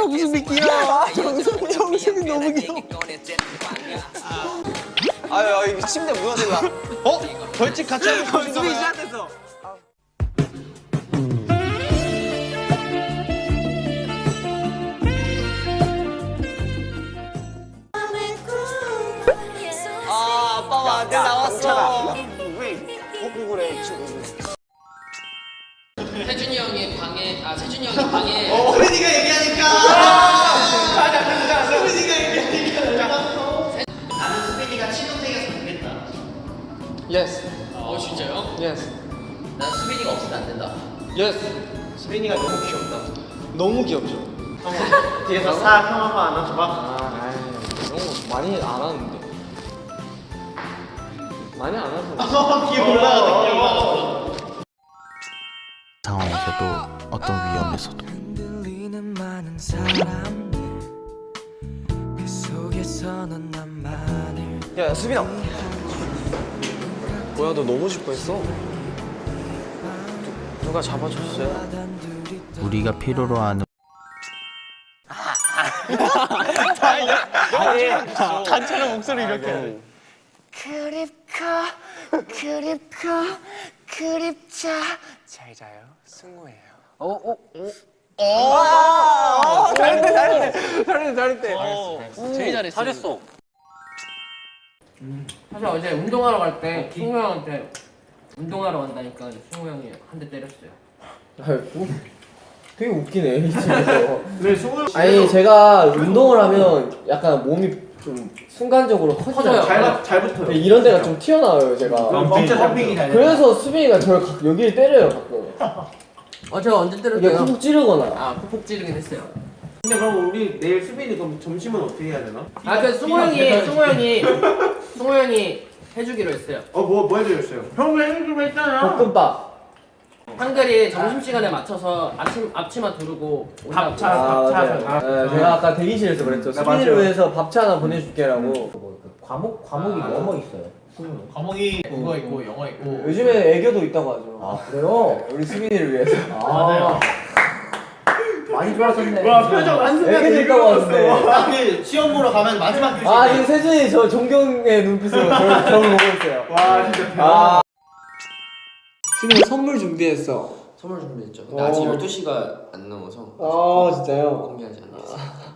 정수미 귀여워. 정수미 정수미 너무 귀여워. 아유 아유 침대 무너질라. 어? 벌칙 같이 하는 거 정수미 시작 태준이 형의 방에 아 세준이 형의 방에 소민이가 얘기하니까 소민이가 얘기하니까 나는 소민이가 친동생이었으면 좋겠다 예스 어 진짜요? 예스 난 수빈이가 없으면 안 된다 예스. 소민이가 너무 귀엽다 너무 귀엽죠. 뒤에서 싹형 한번 안아줘봐 아, 아이, 이런 거 많이 안 하는데. 많이 안. 어 귀여워 귀여워 상황에서도 어떤 위험에서도 흔들리는 많은 사람들 그 속에서 넌 나만을 야, 수빈아. 뭐야, 너 넘어질 뻔했어. 누- 누가 잡아줬어요? 우리가 필요로 하는 단체로 목소리 이렇게 해 그립고 그립고 그립자 잘 자요. 승우예요. 아, 잘했대, 잘했대. 잘했대, 잘했대. 제일 잘했어. 잘했어. 사실 어제 운동하러 갈 때 승우 형한테 운동하러 간다니까 승우 형이 한 대 때렸어요. 되게 웃기네 이 집에서 왜 승우 아니 제가 운동을 하면 약간 몸이 좀 순간적으로 커져요. 커져요. 잘, 잘 붙어요. 이런 데가 좀 튀어나와요 제가. 진짜 펌핑이 잘 그래서 수빈이가 저를 가- 여기를 때려요 가끔 어 제가 언제 때렸어요? 푹 찌르거나 아 푹푹 찌르긴 했어요. 근데 그럼 우리 내일 수빈이 그럼 점심은 어떻게 해야 되나? 아 그 승우 형이 승우 형이 승우 형이 해주기로 했어요. 어 뭐 뭐 해드렸어요? 형이 해주기로 했잖아 볶음밥 한글이 점심 시간에 맞춰서 아침 앞치마 두르고 온다고. 밥차. 아, 밥 맞아요. 차서. 네, 제가 아까 대기실에서 그랬죠 네, 수빈이를 맞아요. 위해서 밥차 하나 보내줄게라고 뭐, 과목 과목이 뭐뭐 있어요 과목이 국어 있고 영어 있고. 요즘에 애교도 있다고 하죠. 아. 그래요? 우리 수빈이를 위해서. 맞아요. 많이 좋아졌네. 와 표정 한순간 애교도 있다고 하는데. 딱그 시험 보러 가면 마지막 교시 아 지금 세준이 저 존경의 눈빛으로 저를, 저를 보고 있어요. 와 진짜 대박. 아. 수빈이 선물 준비했어. 선물 준비했죠. 근데 아직 어. 12시가 안 넘어서 아 진짜요? 공개하지 않았어요.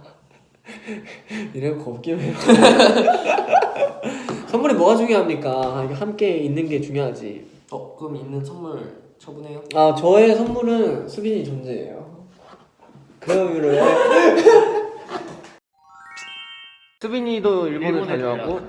이래요 곱기면 선물이 뭐가 중요합니까? 함께 있는 게 중요하지. 어 그럼 있는 선물 처분해요? 아 저의 선물은 수빈이 존재예요. 그 의미로 해. 수빈이도 일본을 다녀왔고,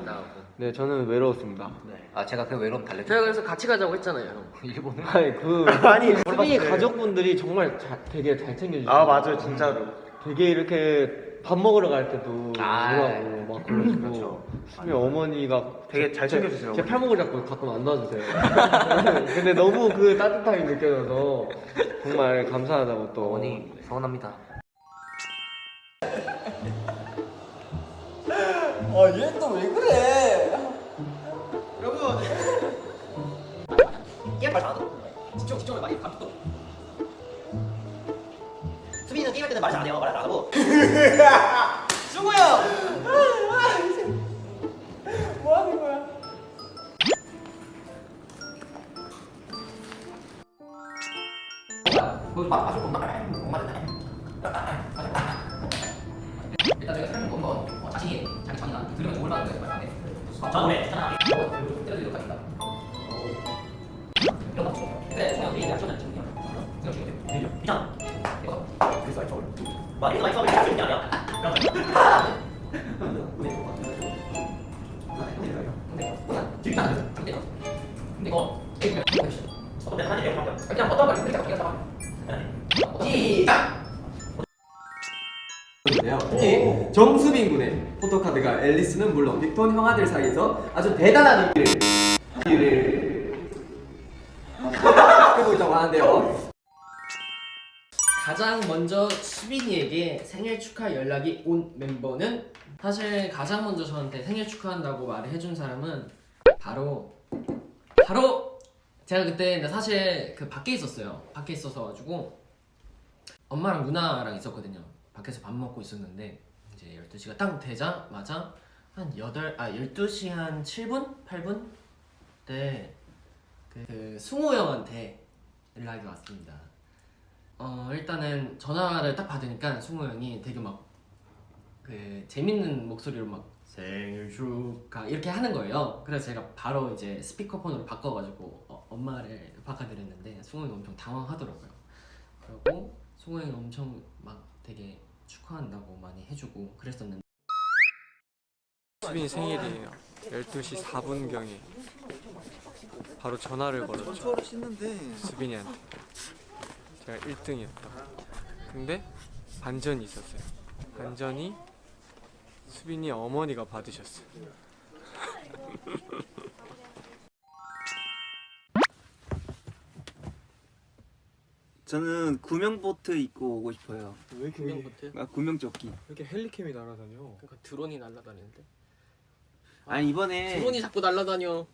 네 저는 외로웠습니다. 아 제가 그 외로움 달래요 제가 그래서 같이 가자고 했잖아요 형 일본을 아니 그 아니, 수빈이. 가족분들이 정말 자, 되게 잘 챙겨주시고, 아 맞아요 진짜로 되게 이렇게 밥 먹으러 갈 때도 아, 오라고 막 그러시고 그렇죠. 수빈이 어머니가 되게 잘 제- 챙겨주세요, 제 어머니. 팔목을 잡고 가끔 안놔주세요. 근데 너무 그 따뜻함이 느껴져서 정말 감사하다고 또 어머니 서운합니다 아 얘 또 왜 그래? 게임 말 잘하고 집중 집중을 많이 감독 수빈이는 게임할 때는 말잘안 해요 말안 하고 승우 형뭐 하는 거야? 거기 막 마실 것만 말해 일단 내가 설명 건건 어, 자신이 자기 전이나 들으면 뭘 받는 거야 말안 해. 저 노래 있잖아. 때려드리도록. 이런 말 이렇게 어떻게 잡아? 시작. 네. 정수빈 군의 포토카드가 앨리스는 물론 빅톤 형아들 사이에서 아주 대단한 인기를 가장 먼저 수빈이에게 생일 축하 연락이 온 멤버는 사실 가장 먼저 저한테 생일 축하한다고 말을 해준 사람은 바로 바로 제가 그때 사실 그 밖에 있었어요. 밖에 있어서 가지고 엄마랑 누나랑 있었거든요. 밖에서 밥 먹고 있었는데 이제 12시가 딱 되자마자 한 8, 아 12시 한 7분? 8분? 때 그, 그 승우 형한테 연락이 왔습니다. 어 일단은 전화를 딱 받으니까 승우 형이 되게 막 그 재밌는 목소리로 막 생일 축하 이렇게 하는 거예요. 그래서 제가 바로 이제 스피커폰으로 바꿔가지고 어, 엄마를 바꿔드렸는데 승우 형이 엄청 당황하더라고요. 그리고 승우 형이 엄청 막 되게 축하한다고 많이 해주고 그랬었는데 수빈이 생일이에요. 12시 4분경에 바로 전화를 걸었죠. 수빈이한테. 제가 1등이었다고. 근데 반전이 있었어요. 반전이 수빈이 어머니가 받으셨어요. 저는 구명 보트 입고 오고 싶어요. 왜 이렇게 구명보트? 아, 구명 조끼. 왜 이렇게 헬리캠이 날아다녀? 그러니까 드론이 날아다니는데 아니 이번에 드론이 자꾸 날아다녀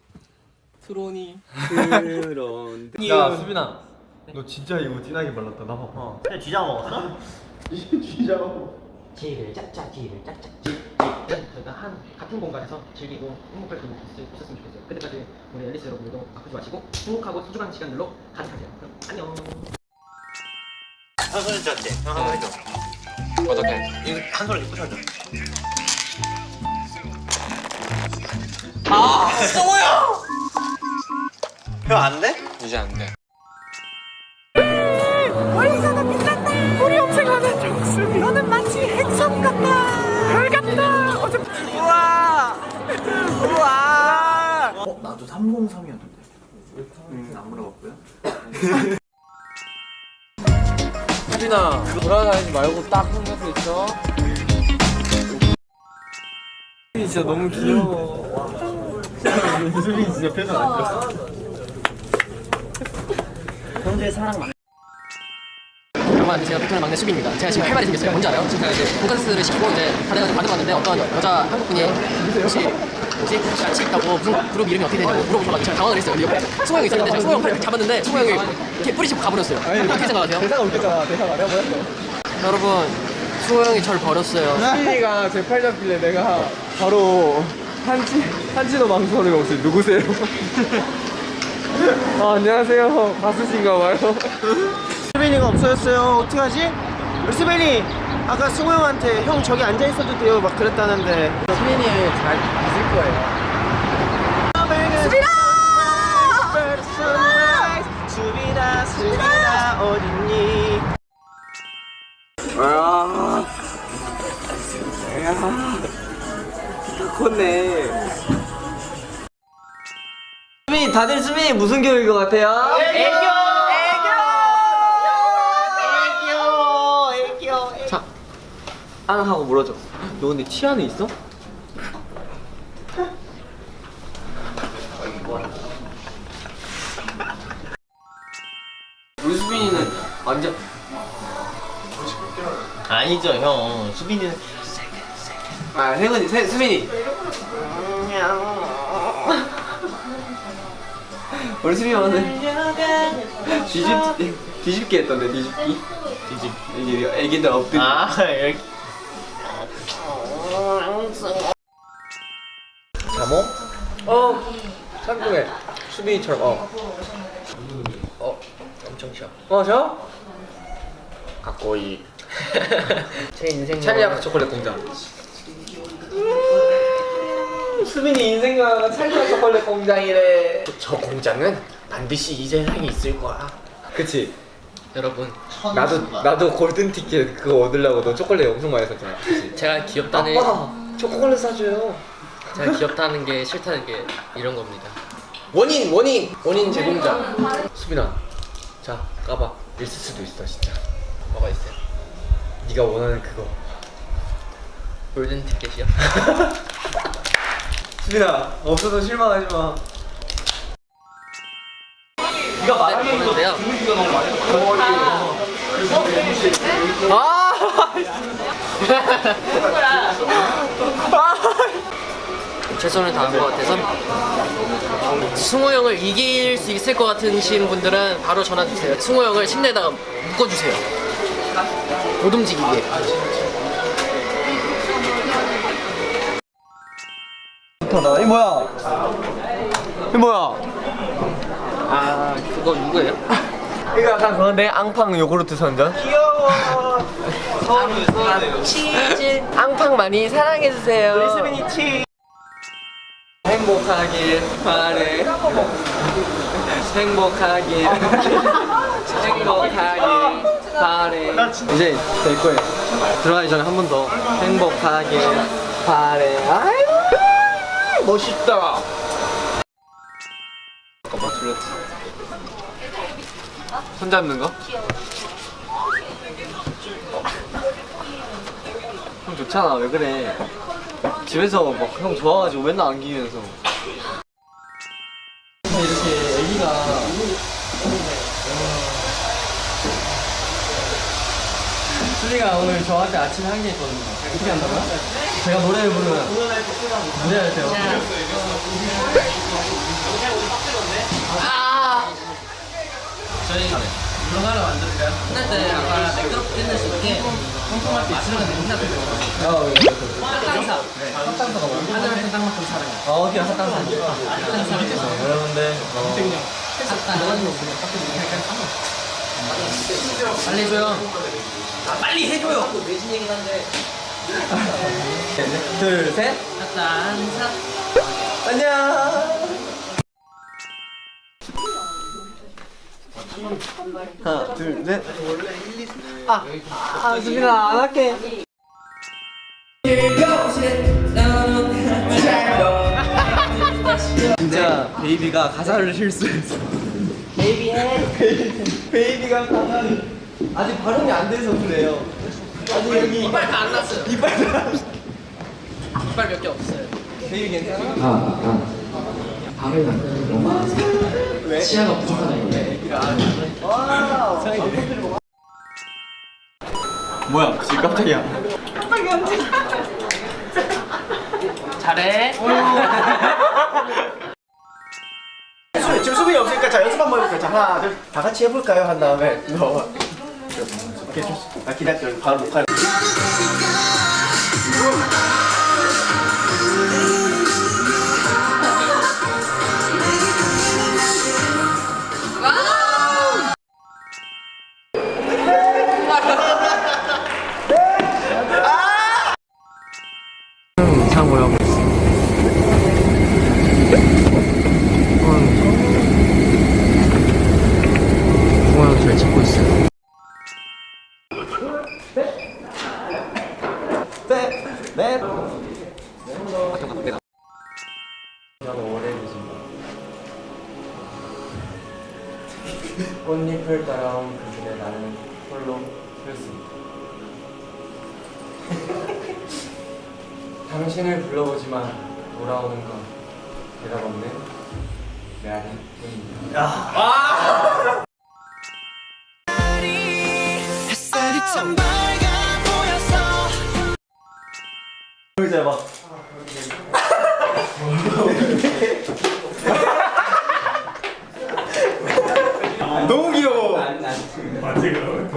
드론이 그런 야 수빈아 너 진짜 이거 진하게 발랐다 나 봐봐 근데 쥐자 먹었어? 지를 짝짝 지를 짝짝 지 저희가 한 같은 공간에서 즐기고 행복할 수 있- 있었으면 좋겠어요 그때까지 우리 앨리스 여러분들도 아프지 마시고 행복하고 소중한 시간들로 가득하세요 그럼 안녕 한 쥐었지? 형 한번 해줘 어떻게? 이거 한 입고 쳐줘 아! 성우야! 형 안 돼? 이제 안 돼. 어 나도 303이었는데. 음 안 물어봤고요. 수빈아, 돌아다니지 말고 딱 손에서 있어. 수빈이 진짜 너무 귀여워. 수빈이 진짜 표정 안 좋아 형제의 사랑 막 여러분 제가 베트남 막내 수빈입니다 제가 지금 할 말이 생겼어요 뭔지 알아요? 지금 제가 이제 돈가스를 시키고 이제 받아가지고 받아봤는데 어떤 여자 한국분이 혹시 뭐지? 같이 있다고 무슨 그룹 이름이 어떻게 되냐고 물어보셔가지고 제가 당황을 했어요 근데 옆에 승호 형이 있었는데 제가 승호 형 팔을 잡았는데 승호 형이 이렇게 뿌리치고 가버렸어요 어떻게 생각하세요? 대사가 웃겼잖아 대사가 내가 뭐였어 여러분 승호 형이 저를 버렸어요 수빈이가 제 팔 잡길래 내가 바로 한치 한치도 망설임 없이 누구세요? 아 안녕하세요 가수신가 봐요 수빈이가 없어졌어요. 어떡하지? 우리 수빈이 아까 승우 형한테 형 저기 앉아 있어도 돼요 막 그랬다는데 수빈이 잘 있을 거예요 수빈아 수빈아 어딨니 아. 야. 컸네. 수빈이 다들 수빈이 무슨 교육인 것 같아요? 안 하고 물어줘. 너 근데 티 안에 있어? 우리 수빈이는 완전 아니죠 형 수빈이는 아, 혜건이, 세, 수빈이. 우리 수빈이 오늘 뒤집, 뒤집기 했던데, 뒤집기. 뒤집. 이게 애기들 엎드리. 아 이렇게 자몽? 어. 참고해 수빈이처럼 어. 어 엄청 쉬어 어, 저? 가꼬이 제 인생 찰리아카 초콜릿 공장. 수빈이 인생과 찰리와 초콜릿 공장이래. 저 공장은 반드시 이 세상에 있을 거야. 그치? 여러분 나도 나도 골든 티켓 그거 얻으려고 너 초콜릿 엄청 많이 샀잖아. 그치? 제가 귀엽다는 아빠 초콜릿 사줘요 제가 귀엽다는 게 싫다는 게 이런 겁니다. 원인 원인 원인 제공자 수빈아 자 까봐 있을 수도 있어 진짜 뭐가 있어요? 네가 원하는 그거 골든 티켓이요? 수빈아, 없어서 실망하지 마. 네가 말하는 건데요. 최선을 다한 것 같아서 승호 형을 이길 수 있을 것 같으신 분들은 바로 전화 주세요. 승호 형을 침대에다가 묶어주세요. 못 움직이게. 좋다. 이 뭐야? 이 뭐야? 아 그거 누구예요? 이거 약간 그건데 앙팡 요구르트 선전? 귀여워. 서울 서울. 치즈 앙팡 많이 사랑해 주세요. 리스빈이 치. 행복하길 바래. 행복하길. 행복하길 바래. 이제 될 거예요. 들어가기 전에 한 번 더. 행복하길 바래. 아이고 멋있다. 손 잡는 거? 형 좋잖아 왜 그래? 집에서 막 형 좋아가지고 맨날 안기면서. 이렇게 애기가 수리가 오늘 저한테 아침에 한 게 있거든요. 어떻게 한다고요? 제가 노래를 부르면 노래할 때요? 저희 하나 만들까요? 끝날 때 아까 매끄럽게 수 있게 펑펑할 때 있으면 냄새 나는 거. 사탕사. 네. 사탕사가 뭐야? 하늘을 생각만큼 사랑해. 아 어디야 사탕사 여러분들 어, 사탕. 빨리 해줘요. 아 빨리 해줘요. 내신 얘긴 한데. 둘셋 사탕 사. 안녕 하나 둘셋 아, 아 수빈아 안 할게 진짜 베이비가 가사를 실수했어 베이비 베이비가 가사를 아직 발음이 안 돼서 그래요 아직 여기 이빨 다 안 났어요. 이빨 다 이빨 몇 개 없어요. 베이비 괜찮아? 치아 가 부족하다 이게. 뭐야 지금 깜짝이야 잘해. 수- 지금 수빈이 없으니까 자 연습 한번 해볼까요? 자 하나 둘다 같이 해볼까요? 한 다음에 너 오케이 나 기다려 바로 녹화. 당신을 불러보지만 돌아오는 건 대답 없는 메아리 뿐입니다. 햇살이 참 밝아 보여서 여기서 해봐. 너무 귀여워.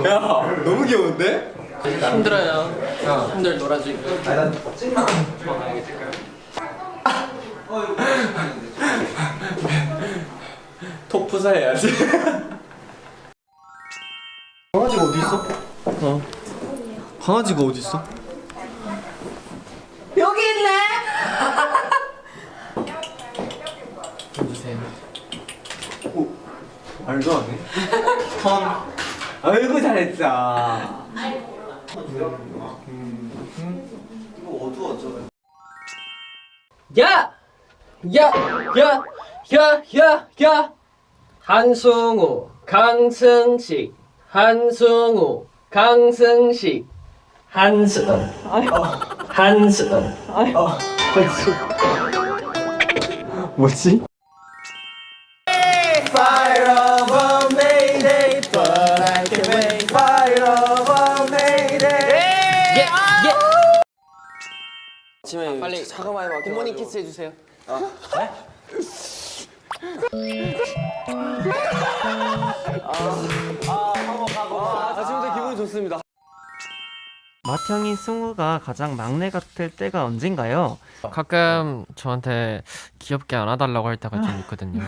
야, 너무 귀여운데? 힘들어요. 힘들 놀아주기. 톡 부사해야지. 강아지가 어디 있어? 어. 강아지가 어디 있어? 여기 있네 말도 안 해. 턴. 아이고 잘했어. 야! 야! 야! 야! 야! 야! 한승우, 강승식, 한승우, 강승식, 한승, 한승, 뭐지? 아침에 빨리 차가 많이 막혀. 굿모닝 키스 해주세요. 아침부터 기분이 좋습니다. 맏형인 승우가 가장 막내 같을 때가 언젠가요? 가끔 저한테 귀엽게 안아달라고 할 때가 좀 있거든요.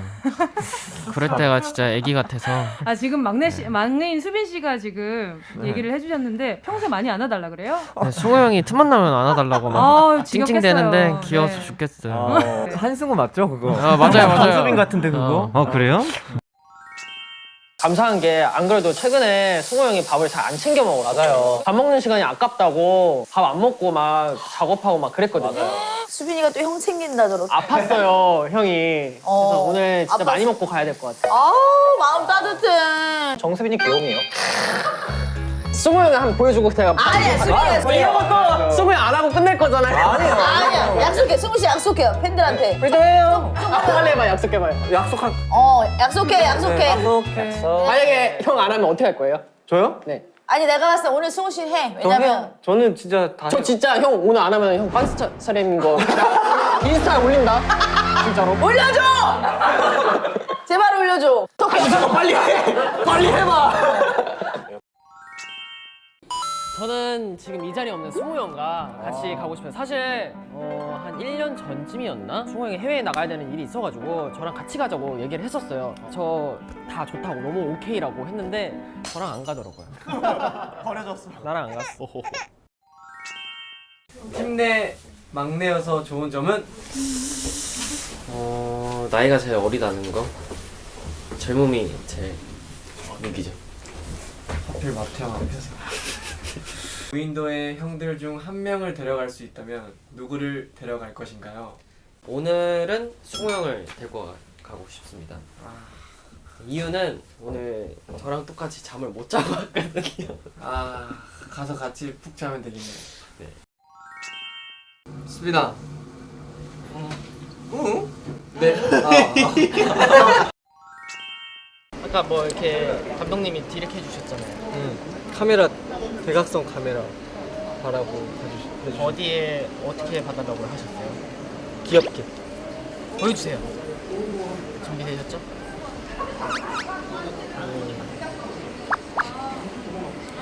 그럴 때가 진짜 애기 같아서 아 지금 막내 씨, 막내인 수빈 씨가 지금 얘기를 해주셨는데 평소에 많이 안아달라 그래요? 네, 승우 형이 틈만 나면 안아달라고 막 아 찡찡대는데 귀여워서 네. 죽겠어요. 한승우 맞죠 그거? 아 맞아요 맞아요. 정수빈 같은데 그거? 어 그래요? 감사한 게 안 그래도 최근에 승호 형이 밥을 잘 안 챙겨 먹어. 맞아요. 밥 먹는 시간이 아깝다고 밥 안 먹고 막 작업하고 막 그랬거든요. 수빈이가 또 형 챙긴다 저렇게. 아팠어요 형이. 그래서 어. 오늘 진짜 아팠어? 많이 먹고 가야 될 것 같아요. 아우 마음 따뜻해. 정수빈이 귀여움이요. 승호 형이 한번 보여주고 제가 아니야 수빈이가 이런 것도 승호 형안 하고 끝낼 거잖아요. 아니요. 아니야 약속해 승우 씨 약속해요 팬들한테. 그래요. 빨리 해봐 약속해봐요. 약속한 어 약속해 약속해. 만약에 형 안 하면 어떻게 할 거예요? 저요? 네. 아니 내가 봤을 때 오늘 승우 씨 해. 왜냐면 저는 진짜 다 저 진짜 형 오늘 안 하면 형 빤스 차림인 거 인스타에 올린다. 진짜로. 올려줘. 제발 올려줘. 빨리 해! 빨리 해봐! 저는 지금 이 자리에 없는 승우 형과 같이 가고 싶어요. 사실 어, 한 1년 전쯤이었나? 승우 형이 해외에 나가야 되는 일이 있어가지고 저랑 같이 가자고 얘기를 했었어요. 저 다 좋다고 너무 오케이라고 했는데 저랑 안 가더라고요. 버려졌어. 나랑 안 갔어. 팀 내 막내여서 좋은 점은 어 나이가 제일 어리다는 거 젊음이 제일 무기죠 하필 마태형 앞에서 무인도에 형들 중 한 명을 데려갈 수 있다면 누구를 데려갈 것인가요? 오늘은 승우 형을 데리고 가- 가고 싶습니다 이유는 오늘 저랑 똑같이 잠을 못 자고 왔거든요 아 가서 같이 푹 자면 되겠네요. 네. 수빈아. 응? 네. 아, 아까 뭐 이렇게 감독님이 디렉 해 주셨잖아요. 카메라 대각선 카메라 바라고 해주시. 어디에 어떻게 받아라고 하셨어요? 귀엽게. 보여주세요. 준비되셨죠?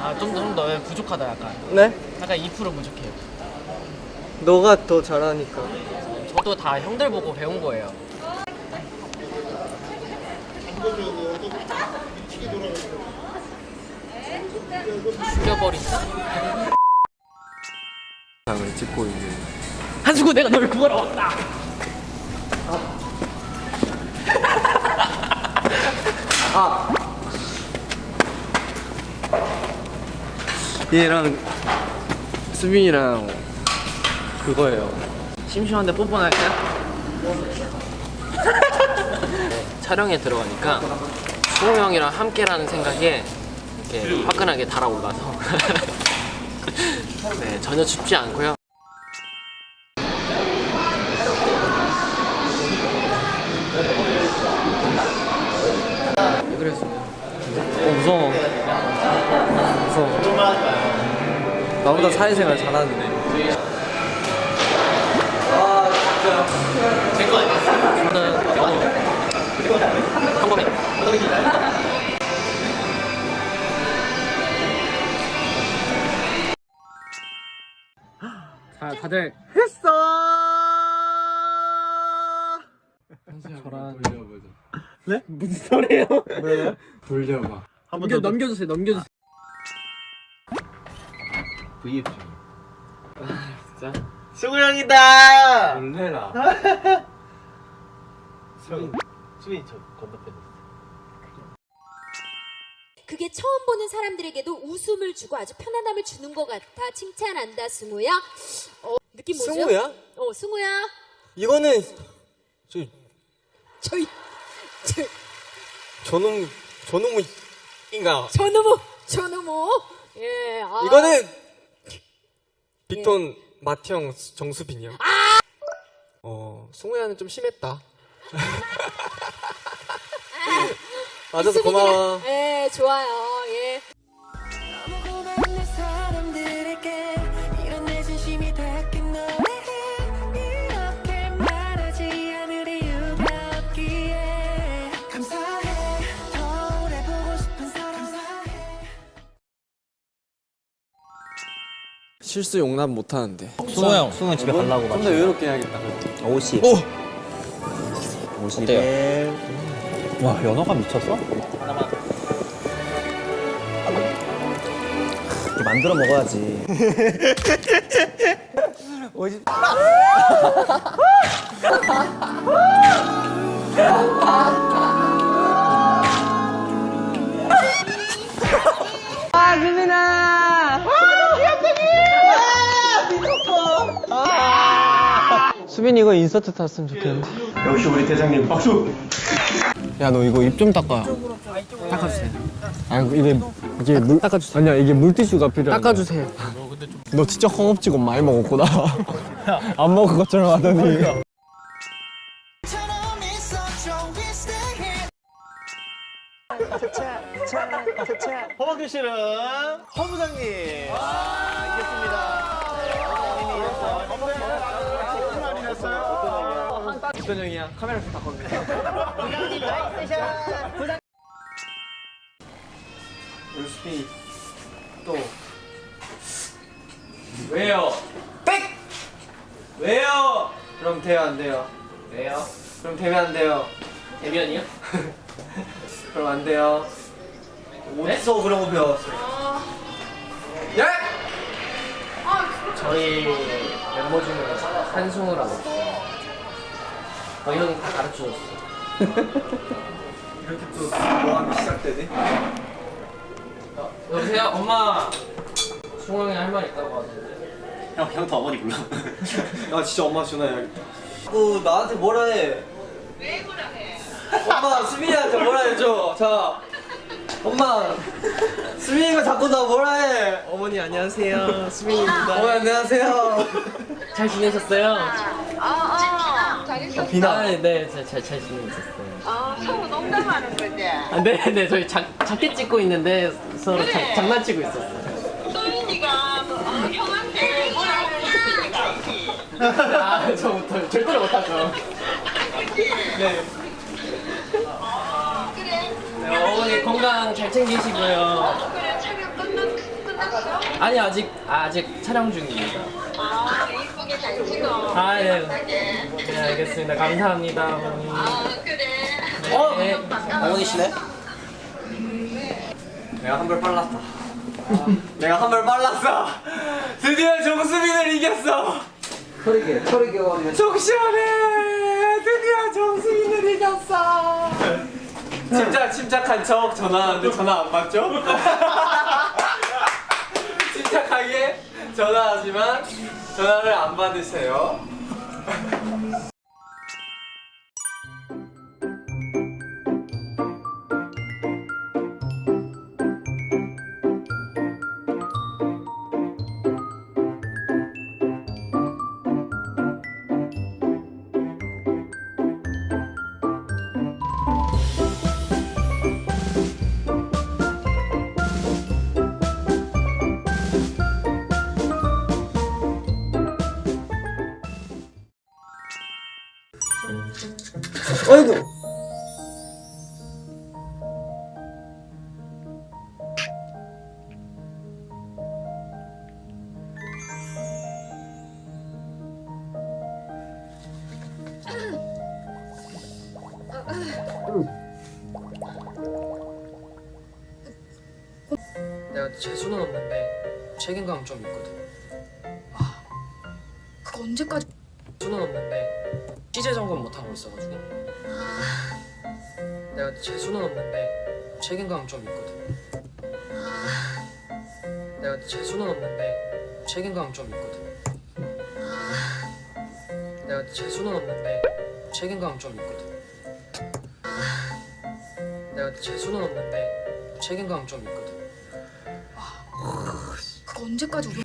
아, 좀 더, 좀더 부족하다, 약간. 네? 약간 2% 부족해요. 너가 더 잘하니까. 저도 다 형들 보고 배운 거예요. 죽여버린다? 장을 찍고 있는 한수구 내가 널 구하러 왔다! 얘랑 수빈이랑 그거예요. 심심한데 뽀뽀나 할까요? 촬영에 들어가니까 승우 형이랑 함께라는 생각에 이렇게 화끈하게 달아올라서 네 전혀 춥지 않고요? 어 무서워. 무서워. 나보다 사회생활 잘하는데. 다들 저랑 네? 무슨 소리예요? 돌려봐. 넘겨, 넘겨주세요, 넘겨주세요. 승우 형이다. 놀래라. 수빈 수빈 저 건너편. 그게 처음 보는 사람들에게도 웃음을 주고 아주 편안함을 주는 것 같아 칭찬한다 승우야. 어 느낌 뭐죠? 승우야? 어 승우야. 이거는 저 저희 저 저놈 저놈인가? 저놈의 저놈의 예. 아. 이거는 빅톤 마티형 정수빈이요. 어 승우야는 좀 심했다. 맞아서 고마워. 예 좋아요 실수 용납 못 하는데. 수영 수영 집에 가려고 좀더 외롭게 해야겠다. 50 오! 50에 와 연어가 미쳤어? 이렇게 만들어 먹어야지 이 이거 인서트 탔으면 좋겠는데. 역시 우리 대장님 박수. 야 너 이거 입 좀 닦아. 닦아주세요. 아 이게 이게 물 닦아주세요. 아니야 이게 물티슈가 필요해. 닦아주세요. 너 진짜 허겁지겁 많이 먹었구나. 안 먹은 것처럼 하더니. 허벅지 씨는 허 부장님. 냈어요. 어떤 형이야? 카메라 좀 바꿔. 부장님 나이스 샷. 부장. 루스피 또 왜요? 백! 왜요? 그럼 돼요 안 돼요? 왜요? 그럼 되면 안 돼요. 대면이요? 그럼 안 돼요. 어디서 그런 거 배웠어요? 예? 저희 멤버 중에 한승우라고 있 어, 형이 다 가르쳐줬어. 이렇게 또 모함이 시작되네. 여보세요? 엄마! 승우 형이 할말 있다고 하는데. 형, 형도 어머니 불러. 나 진짜 엄마 전화해야겠다. 그 나한테 뭐라 해? 왜 뭐라 해? 엄마 수빈이한테 뭐라 해줘. 자, 엄마 수빈이가 자꾸 나 뭐라 해? 어머니 안녕하세요. 수빈입니다. 어머니 안녕하세요. 잘 지내셨어요? 어, 잘했어. 비나. 아, 네, 잘, 잘, 잘 지내셨어요. 어, 서로 농담하는 거지. 아, 네, 네, 저희 자, 자켓 찍고 있는데 서로 그래. 자, 장난치고 있었어요. 소윤이가 뭐, 어, 형한테 뭐라고 했으니까 알지. 아, 저 못, 절대로 못하죠. 네. 그래. 네, 어머니 건강 잘 챙기시고요. 그래, 촬영 끝났, 끝났어? 아니, 아직, 아직 촬영 중입니다. 아, 이쁘게 잘 찍어. 아, 네. 건강하게. 네, 알겠습니다. 감사합니다, 어머니. 아, 그래. 네. 어머니시네? 내가 한발 빨랐다. 내가 한발 빨랐어. 드디어 정수빈을 이겼어. 털이게 털이게 어디? 속 시원해. 드디어 정수빈을 이겼어. 진짜 침착한 척 전화하는데 전화 안 받죠? 침착하게 전화하지만 전화를 안 받으세요. 책임감 좀 있거든. 그거 언제까지? 수는 없는데 시제 점검 못 하고 있어가지고. 내가 재수는 없는데 책임감 좀 있거든. 내가 재수는 없는데 책임감 좀 있거든. 내가 재수는 없는데 책임감 좀 있거든. 내가 재수는 없는데 책임감 좀 있거든. 언제까지 우리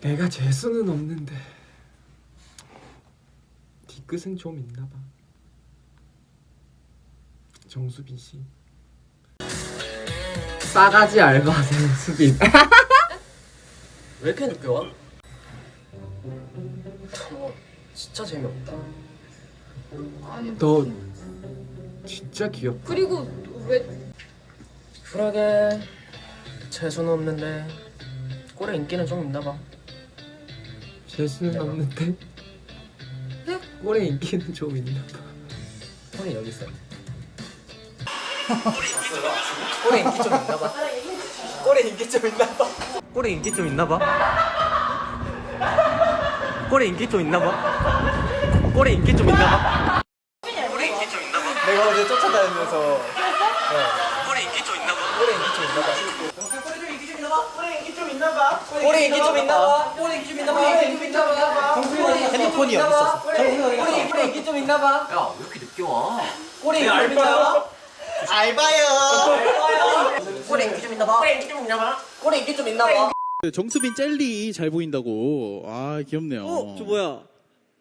내가 재수는 없는데 뒤끝은 좀 있나 봐. 정수빈 씨. 싸가지 알바생 수빈. 왜 이렇게 늦게 와? 어, 진짜 재미없다. 너 진짜 귀엽다. 그리고 왜 쿨하게 재수는 없는데 꼴에 인기는 좀 있나 봐. 재수는 없는데 꼴의 인기는 좀 있나 봐. 꼴이 여기 있어요. 꼴의 인기 좀 있나 봐. 꼴의 인기 좀 있나 봐. 꼴에 인기 좀 있나 봐. 꼴에 인기 좀 있나 봐. 꼴에 인기 좀 있나 봐. 내가 어제 쫓아다니면서 꼴에 인기 좀 있나 봐. 꼴에 인기 좀 있나 봐. 인기 좀 있나 봐. 꼴에 인기 좀 있나 봐. 꼴에 인기 좀 있나 봐. 핸드폰이 여기 있었어. 꼴에 인기 좀 있나 봐. 야, 왜 이렇게 늦게 와? 꼴에 인기 좀 있나 봐. 알바요. 꼴에 인기 좀 있나 봐. 꼴에 인기 좀 있나 봐. 꼴에 인기 좀 있나 봐. 정수빈 젤리 잘 보인다고. 아 귀엽네요. 어, 저 뭐야?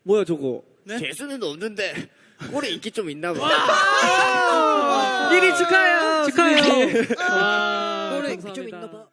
뭐야 저거? 재수는 없는데 꼴에 인기 좀 있나 봐. 1위 축하해요. 축하해요. 아, 꼴의 인기 좀 있나 봐.